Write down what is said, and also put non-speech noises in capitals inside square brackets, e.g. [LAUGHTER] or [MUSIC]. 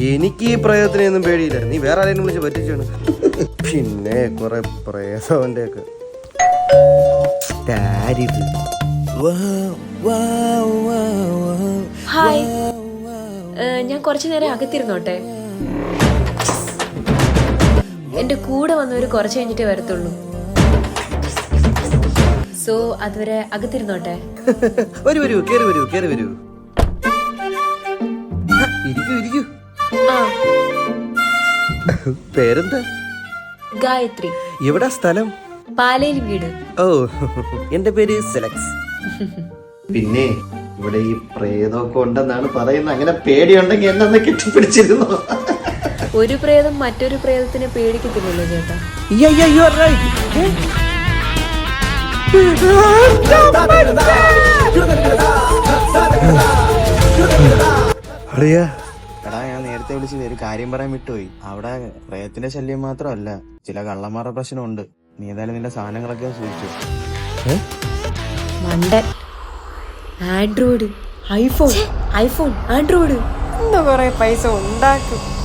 എനിക്ക് ഈ പ്രേതത്തിനെയൊന്നും പേടിയില്ല. നീ വേറെ ആരെയും വിളിച്ച് പറ്റിച്ചാണ്. പിന്നെ കുറെ പ്രേതവന്റെ ഒക്കെ ഹായ്. ഞാൻ കുറച്ചു നേരം അകത്തിരുന്നോട്ടെ? എന്റെ കൂടെ വന്നവര് കുറച്ച് കഴിഞ്ഞിട്ടേ വരത്തുള്ളൂ. സോ അതുവരെ അകത്തിരുന്നോട്ടെ? [LAUGHS] വരൂ വരൂ കേറി വരൂ കേറി വരൂ. ഇരിക്കൂ ഇരിക്കൂ. പേരെന്താ? ഗായത്രി. എവിടാ സ്ഥലം? പാലയിൽ വീട്. ഓ എന്റെ പേര് സെലക്സ്. പിന്നെ ഇവിടെ ഈ പ്രേതമൊക്കെ ഉണ്ടെന്നാണ് പറയുന്നത്. അങ്ങനെ പേടിയുണ്ടെങ്കിൽ എന്നെ കെട്ടിപ്പിടിച്ചിരുന്നു? ഒരു പ്രേതം മറ്റൊരു പ്രേതത്തിനെ പേടിക്കത്തില്ലല്ലോ ചേട്ടാ. Yeah, yeah, you are right. അറിയാ എടാ ഞാൻ നേരത്തെ വിളിച്ചത് ഒരു കാര്യം പറയാൻ വിട്ടുപോയി. അവിടെ പ്രയത്തിന്റെ ശല്യം മാത്രമല്ല ചില കള്ളന്മാരുടെ പ്രശ്നമുണ്ട്. നീ ഏതായാലും നിന്റെ സാധനങ്ങളൊക്കെ സൂക്ഷിച്ചു. മണ്ടൻ. ആൻഡ്രോയിഡ്. ഐഫോൺ. ഐഫോൺ. ആൻഡ്രോയിഡ് എന്താ കൊറേ പൈസ ഉണ്ടാക്കും.